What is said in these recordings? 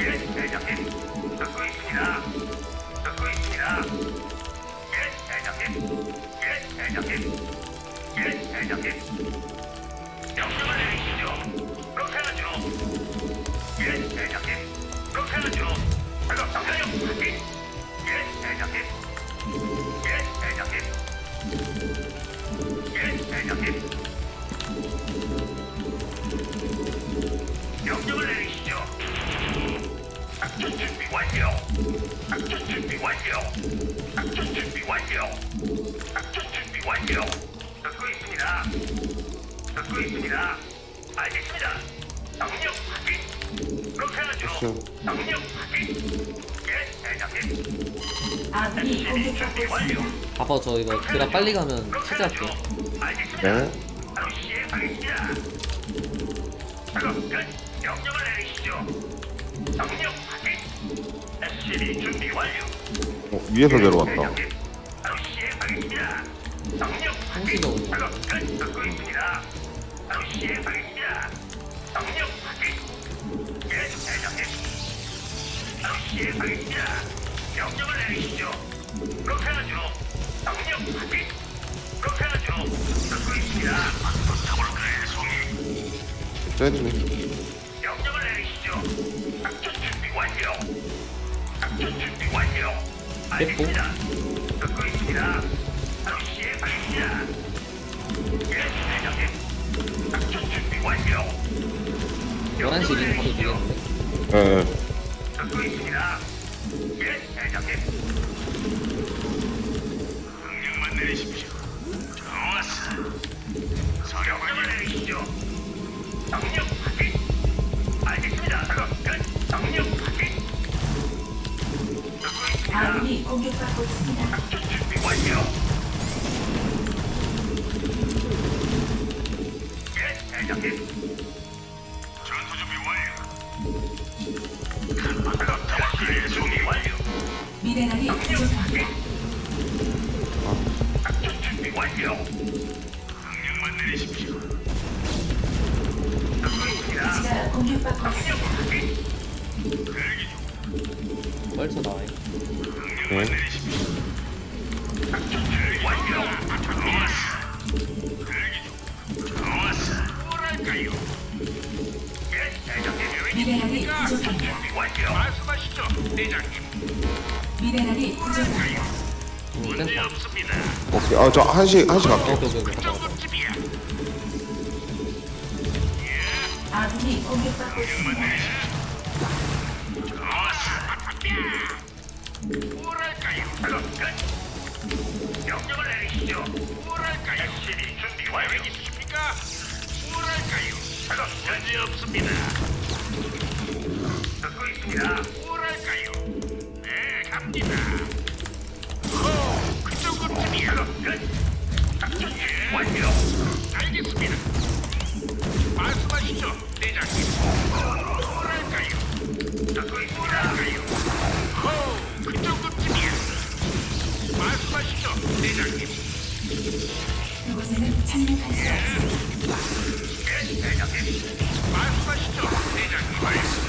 예, 대장님. 듣고 있습니다. 듣고 있습니다. 예, 대장님. 예, 대장님. 예, 대장님. 명령을 내리시죠. 그렇게 하죠. 예, 대장님. 그렇게 하죠. 당력 확인. 예, 대장님. 예, 대장님. 예, 대장님. 완료. 작전 준비 완료. 작전 준비 완료. 듣고 있습니다. 듣고 있습니다. 알겠습니다. 명령 확인. 그렇게 하죠. 명령 확인. 예, 대장님. 아군이 SCB 공격받고 준비 완료. 있습니다. 아빠 저 이거 드라 빨리 가면 그렇게 하죠. 알겠습니다. 네. 바로 시행하겠습니다. 작업 끝. 명령을 내리시죠. 명령 확인. SCB 준비 완료. 어, 위에서 내려왔다. 한시가. 오네. 쟤네. 명령을 내리시죠. 작전 준비 완료. 작전 준비 완료. 완료. 11시 리는 가도 되겠는데 예, 예. 공격받고 있습니다. 센터. 오케이. 아, 저 한시, 한시 어, 갈게요. 오케이 오케이. 아군이 공격받고 있습니다. 없습니다. 듣고 있습니다. 뭐랄까요? 네, 갑니다. 말씀하시죠, 대장님.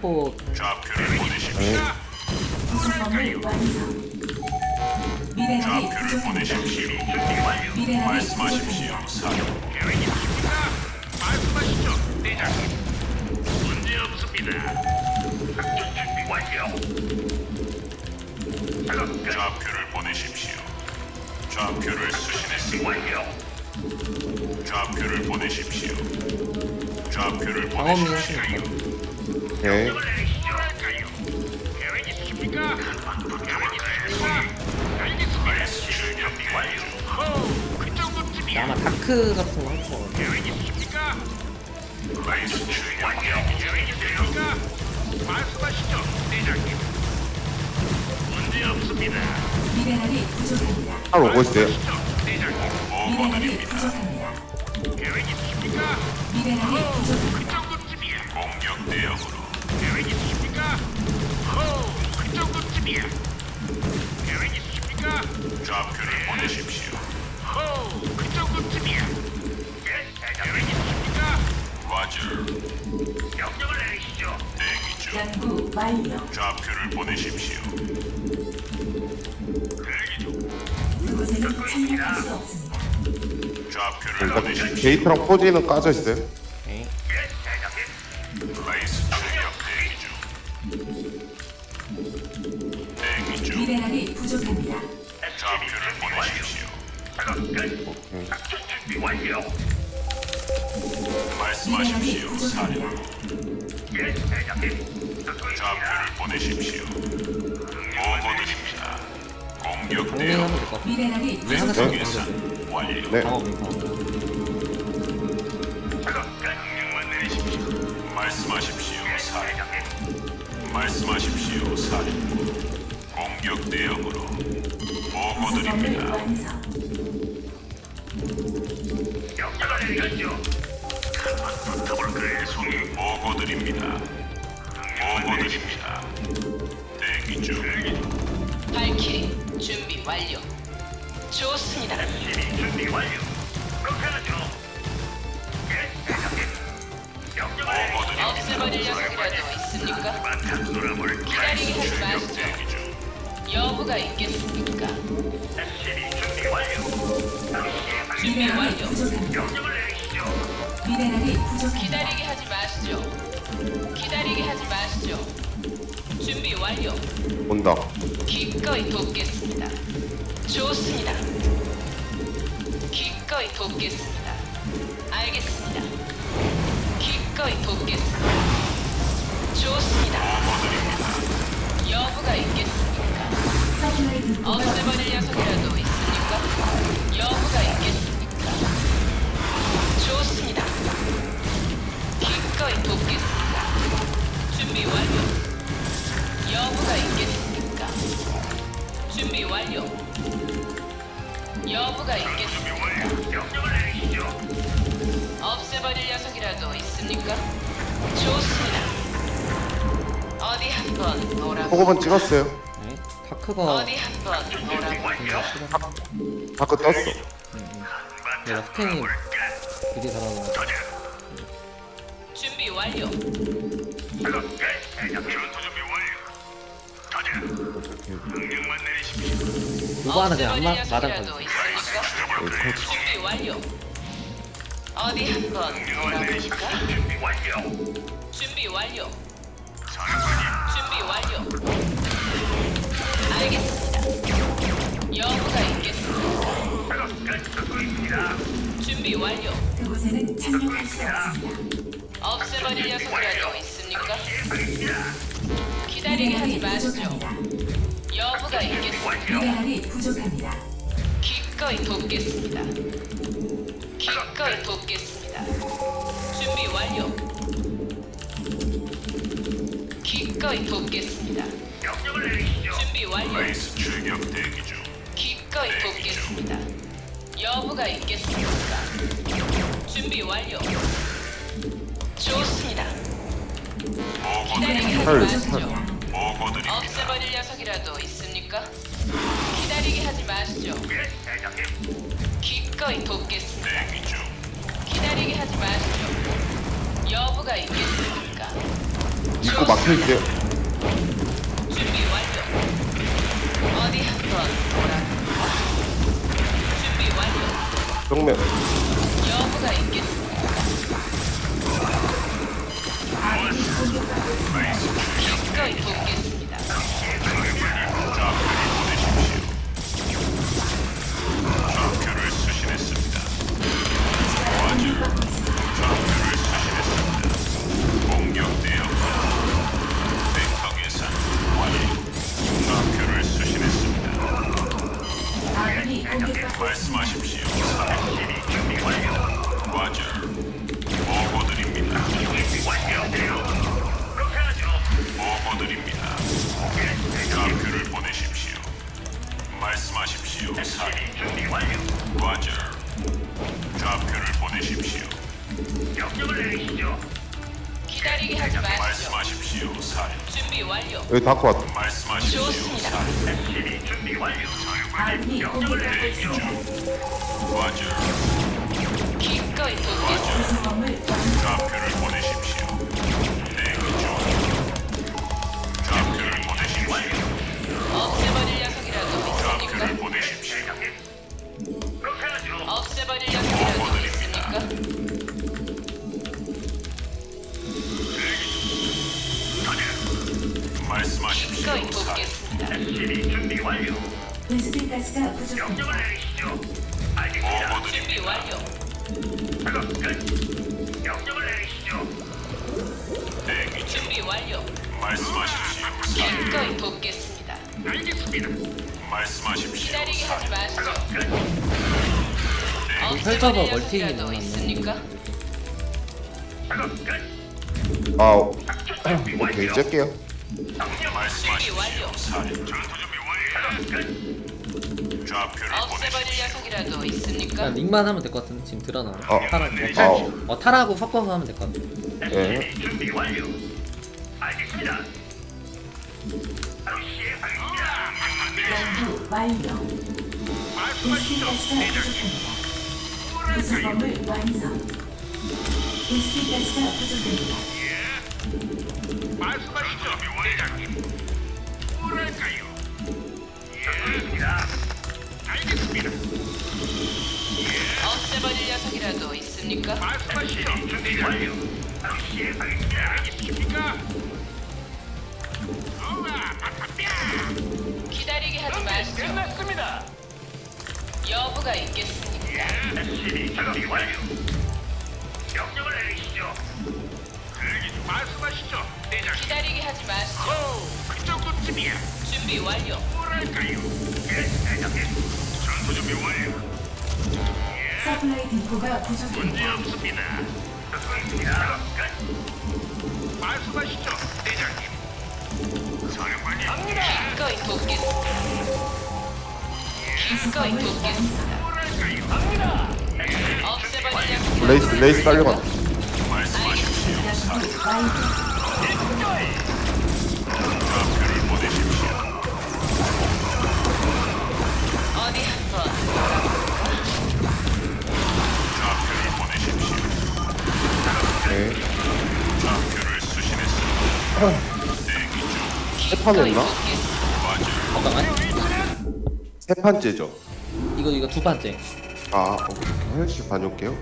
포 좌표를 보내십시오. 좌표를. 보내십시오. 좌표를 보내십시오. 좌표를 보내십시오. 좌표를 보내십시오. 오케이. 그 정도쯤이야. 아마 다크 같은 거 할거. 말씀하시죠, 대장님. 문제 없습니다. 미네랄이 부족합니다. 잘 오고 있어요. 미네랄이. 부족합니다. 계획 있으십니까? 미네랄이 부족합니다. 그 정도쯤이야. 공격 대응 정도쯤이야. 계획 있으십니까? 좌표를 보내십시오. 호, 그 정도쯤이야. 예, 계획 있으십니까? 과저. 명령을 내리시죠. 대기 중. 연구 완료. 좌표를 보내십시오. 대기 중. 그곳에는 착륙할 수 없습니다. 좌표를 일단 보내십시오. 게이트랑 포지는 까져 있어요. 미네랄이 부족합니다. 더 계산 완료. 네. 명령만 내리십시오. 말씀하십시오, 사령. 말씀하십시오, 사령. 공격 대응으로 보고드립니다. 완성. 명령을 내리시죠. 붙어볼까요, 송이? 보고드립니다. 보고드립니다. 대기 중. 발키리 준비 완료. 좋습니다. SCB 준비 완료. 그렇게 하죠. 예, 대장님. 명령을 내리시죠. 없애버릴 녀석이라도 있습니까? 한판 놀아볼 기다리게 하지 출격 마시죠. 대기 중. 여부가 있겠습니까? SCB 준비 완료. 바로 시행하겠습니다. 준비 미네랄이 완료. 부족합니다. 명령을 내리시죠. 미네랄이 부족합니다. 기다리게 하지 마시죠. 기다리게 하지 마시죠. 준비 완료. 온다. 기꺼이 돕겠습니다. 좋습니다. 기꺼이 돕겠습니다. 알겠습니다. 기꺼이 돕겠습니다. 좋습니다. 여부가 있겠습니까? 없애버릴 녀석이라도 있습니까? 여부가 있겠습니까? 좋습니다. 기꺼이 돕겠습니다. 준비 완료. 여부가 있겠습니까? 완료. 여부가? 명령을 내리시죠. 없애버릴 녀석이라도 있습니까? 좋습니다. 어디 한번 놀아보. 포고번 찍었어요. 네. 다크가 어디 한번 놀아보. 다크 떴어. 내가 스캔이 되게 잘하는 거. 준비 완료. 작업 끝. 대장님. 전투 오버 하나 그냥 안마 없애버릴 마당 녀석이라도 건. 있습니까? 준비 완료. 어디 한번 놀아볼까? 준비 완료. 준비 완료. 사령관님. 준비 완료. 알겠습니다. 여부가 있겠습니다. 작업 끝. 듣고 있습니다. 준비 완료. 그곳에는 착륙할 수 없습니다. 없애버릴 녀석이라도 있습니까? 시행하겠습니다. 기다리게 하지 마시죠. 부족합니다. 여부가 있겠습니다. 미네랄이 부족합니다. 기꺼이 돕겠습니다. 기꺼이 돕겠습니다. 준비 완료. 기꺼이 돕겠습니다. 명령을 내리시죠. 준비 완료. 베이스 출격 대기 중. 기꺼이 돕겠습니다. 여부가 있겠습니까? 준비 완료. 좋습니다. 기다리게 헐, 하지 마시죠. 마시죠. 예. 기꺼이 돕겠습니다. 중. 기다리게 하지 마시죠. 여부가 있겠습니까? 입구 막혀 있어요. 준비 완료. 어디 한번 보라볼까? 준비 완료. 정면. 여부가 있겠습니까? 있습니다. 기꺼이 돕겠습니다. 완료. 녀석이라도 나왔네. 있습니까? 아, 준비 오케이. 짤게요. 준비 완료. 없애버릴. 녀석이라도 있습니까? 그냥 링만 하면 될 것 같은데 지금 드러나. 어. 타라. 어, 어. 탈, 어 탈하고 섞어서 하면 될 것 같아. 네. SCB 준비 완료. 알겠습니다. 바로 시행하겠습니다. 완료. 가 부족합니다. 구성원을 완성. 베스핀 가스가 부족합니다. 말씀하시죠, 대장님. 뭐랄까요? 알겠습니다. 알겠습니다. 없애버릴 녀석이라도 있습니까? 말씀하시죠, 준비 완료. 바로 시행하겠습니다. 알겠습니까? 기다리게 하지 마시죠. 끝났습니다. 여부가 있겠습니까? SCB 준비 완료. 명령을 내리시죠. 말씀하시죠, 대장님. 기다리게 하지 마시죠. 오, 그 정도쯤이야. 준비 완료. 뭐랄까요? 예, 대장님. 전투 준비 완료. 서플라이 디포가 문제 부족합니다. 없습니다. 듣고 있습니다. 끝. 말씀하시죠, 대장님. 사령관님. 갑니다. 기꺼이 돕겠습니다. 기꺼이 구성원을 돕겠습니다. 완성. 레이스, 레이스. 대기 중. 기꺼이 했나? 잠깐만. 세 판째죠. 이거 이거 두 번째. 아, 오케이. 하나씩 다녀올게요.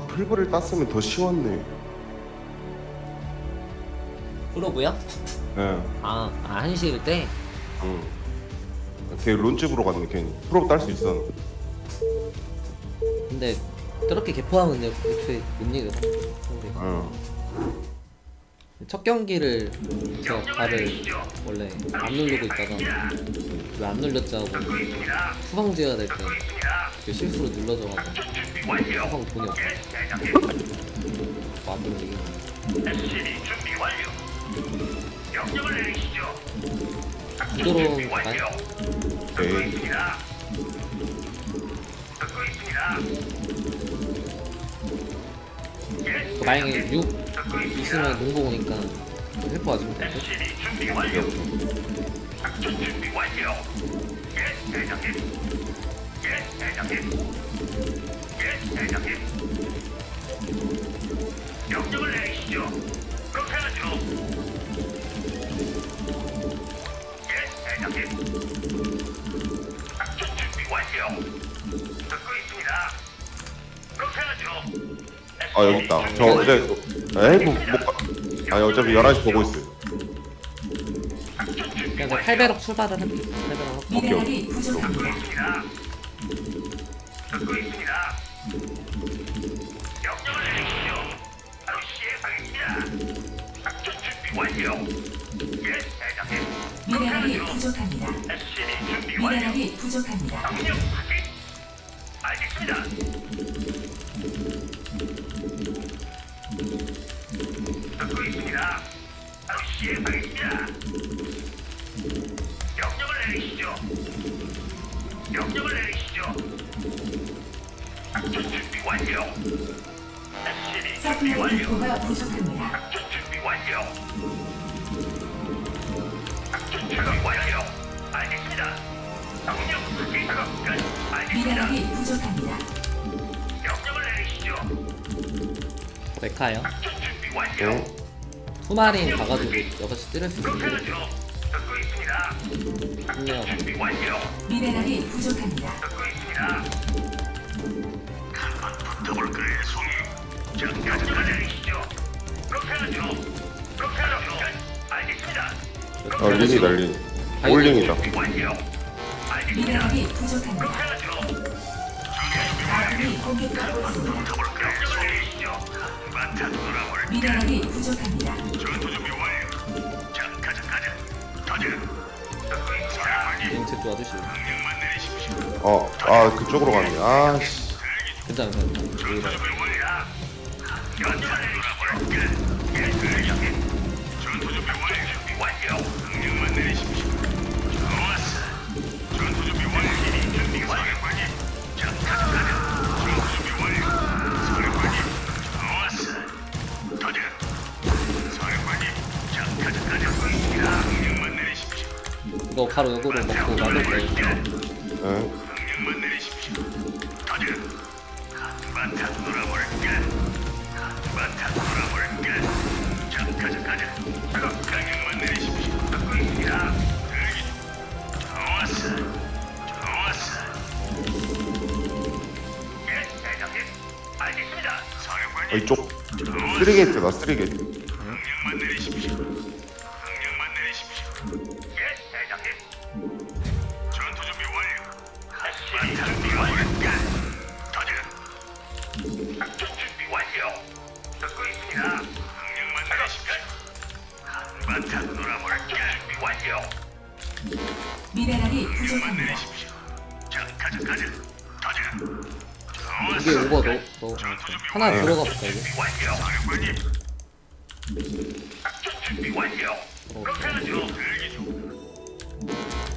아, 풀브를 땄으면 더 쉬웠네. 프로브야? 예. 아, 아 한시일 때. 응. 걔 론집으로 갔네, 괜히. 프로 딸 수 있어. 근데 저렇게 개포하면 애초에 못 이기거든. 상대가. 응. 첫 경기를 제가 발을 원래 안 누르고 있다가 왜 안 눌렸지 하고 후방 지어야 될때 그 실수로 눌러져가지고. 후방 돈이 없어. 안 완료. 갈까요? 듣고 네. 예, 만약에 대장님. 6 듣고 있습니다. 있으면 농구 오니까 헬퍼 맞으면 돼 SCB 준비 완료. 준비 완료. 예. 아 여기 있다. 저 이제 에이 뭐아 어차피 11시 보고 있어. 작전 준비 그래서 완료. 8배럭 출발하는 8배럭 미네랄이 부족합니다. 듣고 있습니다. 명령을 내리시죠. 바로 시행하겠습니다. 작전 준비 완료. 예, 대장님. 미네랄이 부족합니다. SCV 준비 완료. 미네랄이 부족합니다. 명령 확인. 알겠습니다. 디포가 부족합니다. 작전 준비 완료. 작전 준비 완료. 알겠습니다. 명령 확인 작업 끝. 알겠습니다. 미네랄이 부족합니다. 명령을 내리시죠. 메카요 작전 준비 완료. 응? 투마린 가가지고 6시 찌를 수 그렇게 있는데 하죠. 듣고 있습니다. 준비 완료. 미네랄이 부족합니다. 듣고 있습니다. 한번 붙어볼 거예요, 송이. 자, 명령을 내리시죠. 그렇게 하죠. 그렇게 하죠. 알겠습니다. 어 린이다 린. 올링이다. 미네랄이 부족합니다. 아군이 공격받고 있습니다. 미네랄이 부족합니다. 전투 준비 완료. 자, 가자, 가자. 가자. 듣고 있습니다. 링체 도와주시고 명령만 내리십시오. 어, 아 그쪽으로 가네. 아 씨. 괜찮아 괜찮아 이거 바로 역으로 먹고 막을 거예요 응? 가자, 가자. 그럼 명령만 내리십시오. 듣고 있습니다. 대기 중. 좋았어. 좋았어. 예, 대장님. 알겠습니다. 사령관님. 어, 이쪽 쓰리게이트다 쓰리게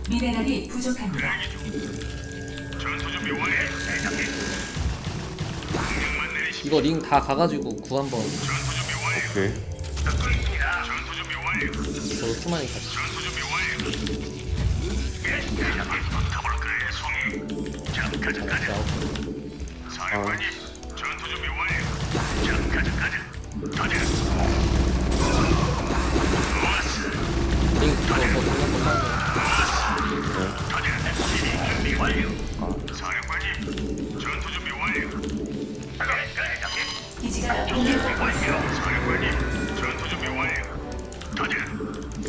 미네랄이 부족합니다. 이거 링 다 가가지고 구 한번. 오케이. 저도 투마린 같이 전 예.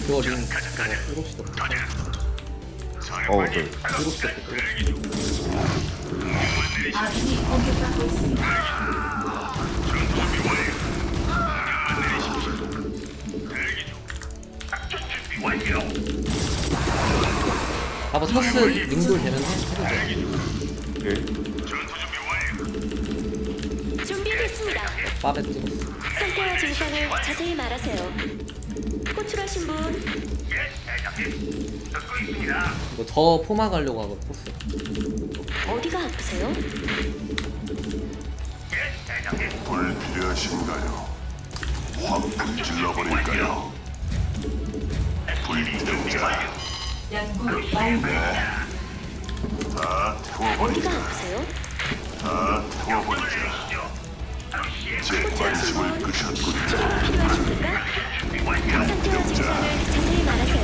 그거 가자. 7시도 가자. 어, 사령관님. 네. 7시도 대기 중. 명령만 내리십시오. 아군이 공격받고 있습니다. 전투 준비 완료. 명령만 내리십시오. 대기 중. 작전 준비 완료. 봐봐 토스 링돌 되면서 해도 돼 오케이. 전투 준비 완료. 준비됐습니다. 빠베 찍었어 상태와 증상을 자세히 말하세요. 호출하신 분 예, 대장님. 듣고 있습니다. 이거 저 포마 가려고 하고 토스 어디가 아프세요? 예, 대장님. 불 필요하신가요? 확 불질러버릴까요? 불 필요자 연구 완료. 다 어디가 태워버리자 아프세요? 다 태워버리자 제 관심을 끄셨군요 치료가 필요하십니까? 상태와 증상을 자세히 말하세요.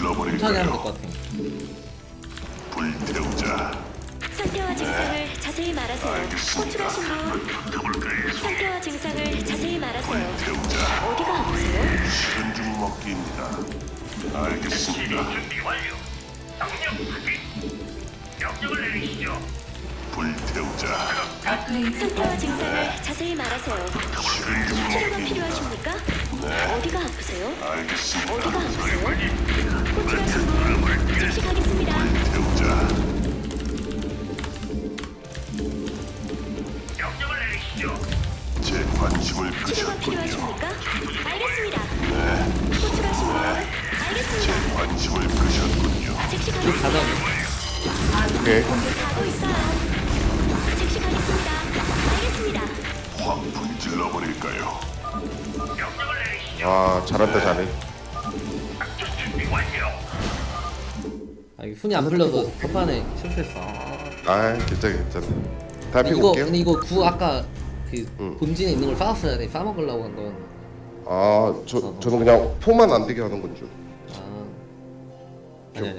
천천히 하면 될? 것 같아 불태우자. 상태와 증상을 자세히 말하세요. 호출하신 분 상태와 증상을 자세히 말하세요. 태우자. 어디가 아프세요? 식은 죽 먹기입니다. 알겠습니다. 준비 완료. 명령 확인. 명령을 내리시죠. 불태우자. 업그레이드 상태와. 증상을 자세히 말하세요. 식은 죽 치료가 먹기입니다. 필요하십니까? 어디가 아프세요? 알겠습니다. 어디가 아프세요? 호출하신 분 즉시 가겠습니다. 태우자. 명령을 내리시죠. 제 관심을 치료가 끄셨군요. 필요하십니까? 알겠습니다. 호출하신 분 알겠습니다. 제 관심을 끄셨군요. 즉시 쭉 가겠습니다. 가자 오케이. 가고 있어요. 즉시 가겠습니다. 알겠습니다. 확 불질러 버릴까요? 내리시죠. 아 잘한다 잘해. 아 이거 훈이 안 풀려서 첫판에 실수했어 아, 아 괜찮아 괜찮아. 이거 올게요. 근데 이거 구 아까 그 응. 본진에 있는 걸 싸웠어야 돼 싸먹으려고 한건 아저 저는 그냥 포만 안 되게 하는 건 줄. 아 아니 아니